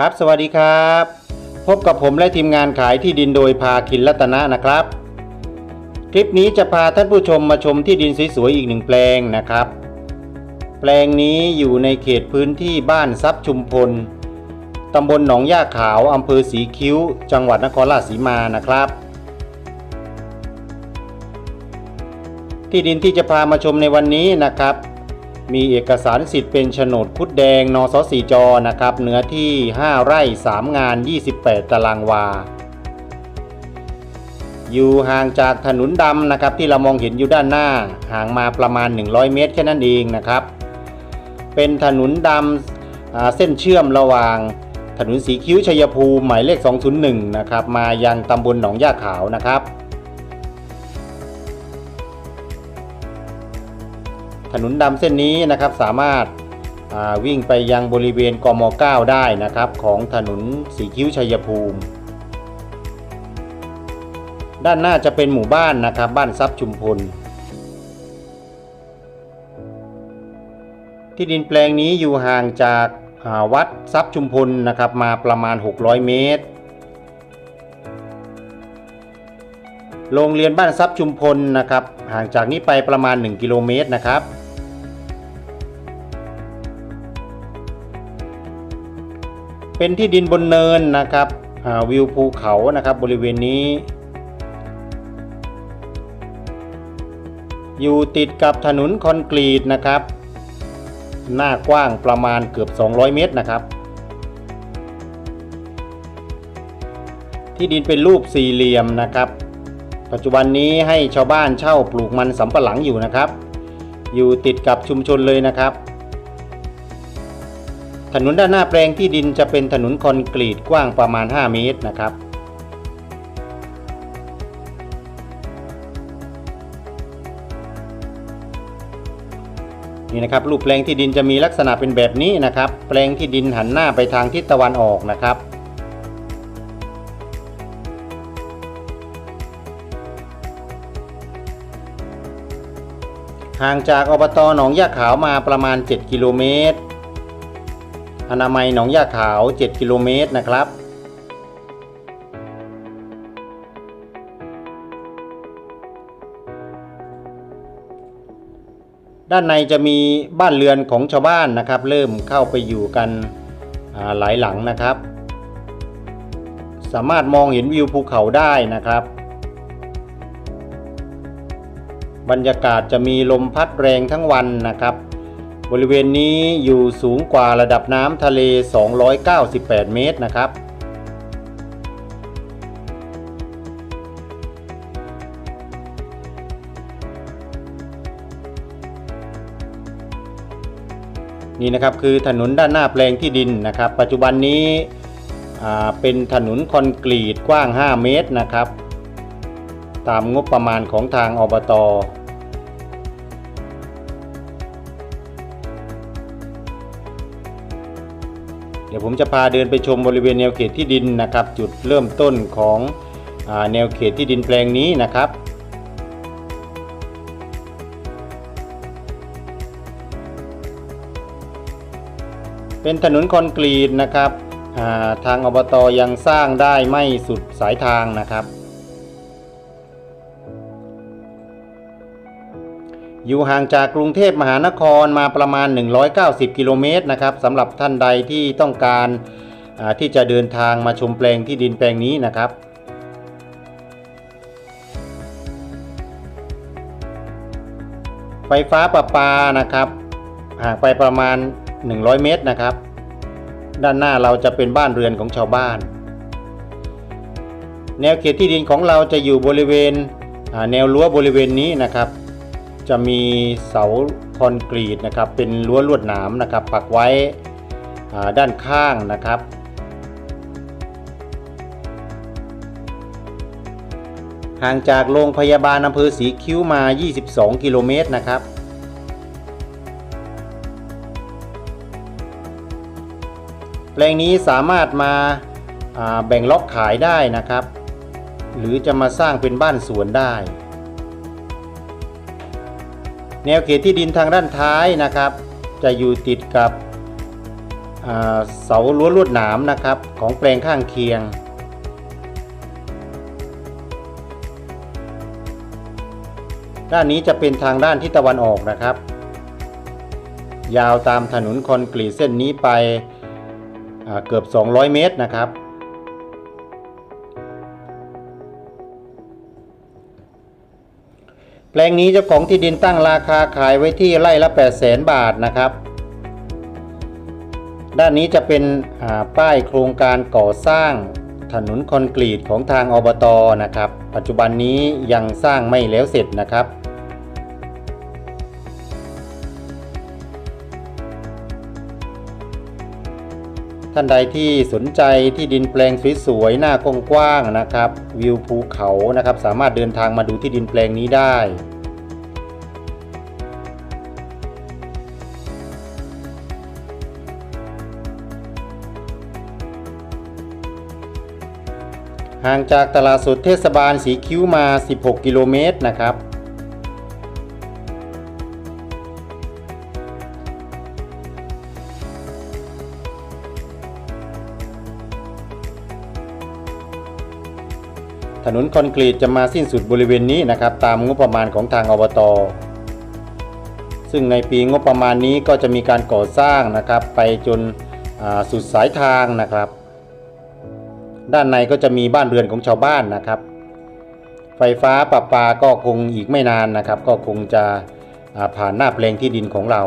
ครับ สวัสดีครับ พบกับผมและทีมงานขายที่ดินโดยพาคินรัตนะนะครับ คลิปนี้จะพาท่านผู้ชมมาชมที่ดินสวยๆอีกหนึ่งแปลงนะครับ แปลงนี้อยู่ในเขตพื้นที่บ้านทรัพย์ชุมพลตำบลหนองย่าขาวอำเภอสีคิ้ว จังหวัดนครราชสีมานะครับ ที่ดินที่จะพามาชมในวันนี้นะครับ มีเอกสารสิทธิ์เป็นโฉนดคุดแดงนสสีจนะครับ เนื้อที่ 5 ไร่ 3 งาน 28 ตารางวา อยู่ห่างจากถนนดำนะครับที่เรามองเห็นอยู่ด้านหน้า ห่างมาประมาณ 100 เมตรแค่นั้นเองนะครับ เป็นถนนดำเส้นเชื่อมระหว่าง ถนนสีคิ้วชัยภูมิหมายเลข 201 นะครับ มายังตำบลหนองย่าขาวนะครับ ถนนดำเส้นนี้นะครับสามารถาวิ่งไปยังบริเวณกม 9 ได้นะครับของถนนสีคิ้วชัยภูมิ ด้านหน้าจะเป็นหมู่บ้านนะครับบ้านทรัพย์ชุมพล ที่ดินแปลงนี้อยู่ห่างจากาวัดทรัพย์ชุมพลนะครับมาประมาณ 600 เมตร โรงเรียนบ้านทรัพย์ชุมพลนะครับห่างจากนี้ไปประมาณ 1 กิโลเมตรนะครับ เป็นที่ดินบนเนินนะครับวิวภูเขานะครับบริเวณนี้ อยู่ติดกับถนนคอนกรีตนะครับ หน้ากว้างประมาณเกือบ 200 เมตรนะครับ ที่ดินเป็นรูปสี่เหลี่ยมนะครับ ปัจจุบันนี้ให้ชาวบ้านเช่าปลูกมันสำปะหลังอยู่นะครับ อยู่ติดกับชุมชนเลยนะครับ ถนนด้านหน้าแปลงที่ดินจะเป็นถนนคอนกรีตกว้างประมาณ 5 เมตรนะครับ นี่นะครับรูปแปลงที่ดินจะมีลักษณะเป็นแบบนี้นะครับ แปลงที่ดินหันหน้าไปทางทิศตะวันออกนะครับห่างจากอบตหนองยาขาวมาประมาณ 7 กิโลเมตร อนามัยหนองยาขาว 7 กิโลเมตรนะครับด้านในจะมีบ้านเรือนของชาวบ้านนะครับ เริ่มเข้าไปอยู่กันหลายหลังนะครับ สามารถมองเห็นวิวภูเขาได้นะครับ บรรยากาศจะมีลมพัดแรงทั้งวันนะครับ บริเวณนี้อยู่สูงกว่าระดับน้ำทะเล 298 เมตรนะครับ นี่นะครับคือถนนด้านหน้าแปลงที่ดินนะครับ ปัจจุบันนี้เป็นถนนคอนกรีตกว้าง 5 เมตรนะครับ ตามงบประมาณของทางอบตเดี๋ยวผมจะพาเดินไปชมบริเวณแนวเขตที่ดินนะครับ จุดเริ่มต้นของอแนวเขตที่ดินแปลงนี้นะครับเป็นถนนคอนกรีตนะครับาทางอบตยังสร้างได้ไม่สุดสายทางนะครับ อยู่ห่างจากกรุงเทพมหานครมาประมาณ 190 กิโลเมตรนะครับสำหรับท่านใดที่ต้องการที่จะเดินทางมาชมแปลงที่ดินแปลงนี้นะครับไฟฟ้าประปานะครับห่างไปประมาณ 100 เมตรนะครับ ด้านหน้าเราจะเป็นบ้านเรือนของชาวบ้าน แนวเขตที่ดินของเราจะอยู่บริเวณแนวรั้วบริเวณนี้นะครับ จะมีเสาคอนกรีตนะครับเป็นรั้วลวดหนามนะครับปักไว้ด้านข้างนะครับ ห่างจากโรงพยาบาลอำเภอสีคิ้วมา 22 กิโลเมตรนะครับแปลงนี้สามารถมาาแบ่งล็อกขายได้นะครับ หรือจะมาสร้างเป็นบ้านสวนได้ แนวเขตที่ดินทางด้านท้ายนะครับ จะอยู่ติดกับเสารั้วลวดหนามนะครับ ของแปลงข้างเคียง ด้านนี้จะเป็นทางด้านทิศตะวันออกนะครับ ยาวตามถนนคอนกรีตเส้นนี้ไปเกือบ 200 เมตรนะครับ แปลงนี้เจ้าของที่ดินตั้งราคาขายไว้ที่ไร่ละ 8 0 0 0 0 0บาทนะครับ ด้านนี้จะเป็นป้ายโครงการก่อสร้างถนนคอนกรีตของทางอบตนะครับ ปัจจุบันนี้ยังสร้างไม่แล้วเสร็จนะครับ ท่านใดที่สนใจที่ดินแปลงสวยๆหน้ากว้างๆนะครับ วิวภูเขานะครับ สามารถเดินทางมาดูที่ดินแปลงนี้ได้ห่างจากตลาดสดเทศบาลสีคิ้วมา 16 กิโลเมตรนะครับ ถนนคอนกรีตจะมาสิ้นสุดบริเวณนี้นะครับ ตามงบประมาณของทางอบต ซึ่งในปีงบประมาณนี้ก็จะมีการก่อสร้างนะครับ ไปจนสุดสายทางนะครับ ด้านในก็จะมีบ้านเรือนของชาวบ้านนะครับ ไฟฟ้าประปาก็คงอีกไม่นานนะครับ ก็คงจะผ่านหน้าแปลงที่ดินของเรา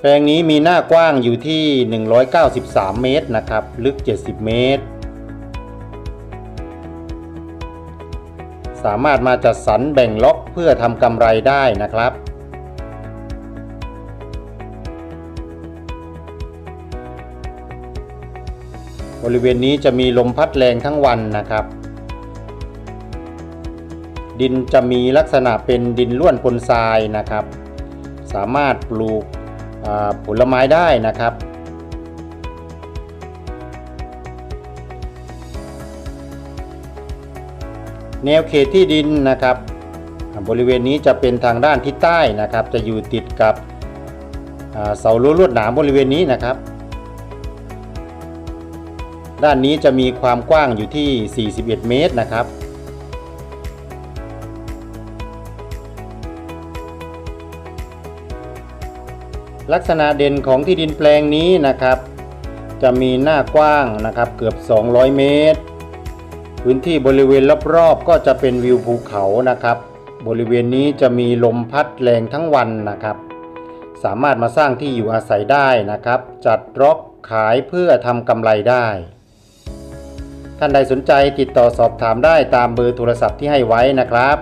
แปลงนี้มีหน้ากว้างอยู่ที่ 193 เมตรนะครับ ลึก 70 เมตร สามารถมาจัดสรรแบ่งล็อกเพื่อทำกำไรได้นะครับ บริเวณนี้จะมีลมพัดแรงทั้งวันนะครับ ดินจะมีลักษณะเป็นดินล้วนปนทรายนะครับ สามารถปลูกผลไม้ได้นะครับ แนวเขตที่ดินนะครับ บริเวณนี้จะเป็นทางด้านทิศใต้นะครับ จะอยู่ติดกับเสารั้วลวดหนามบริเวณนี้นะครับ ด้านนี้จะมีความกว้างอยู่ที่ 41 เมตรนะครับลักษณะเด่นของที่ดินแปลงนี้นะครับ จะมีหน้ากว้างนะครับเกือบ 200 เมตร พื้นที่บริเวณรอบๆก็จะเป็นวิวภูเขานะครับ บริเวณนี้จะมีลมพัดแรงทั้งวันนะครับ สามารถมาสร้างที่อยู่อาศัยได้นะครับ จัดร็อกขายเพื่อทำกำไรได้ ท่านใดสนใจติดต่อสอบถามได้ตามเบอร์โทรศัพท์ที่ให้ไว้นะครับ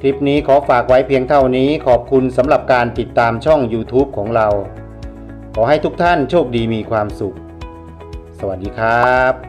คลิปนี้ขอฝากไว้เพียงเท่านี้ขอบคุณสำหรับการติดตามช่อง YouTube ของเรา ขอให้ทุกท่านโชคดีมีความสุข สวัสดีครับ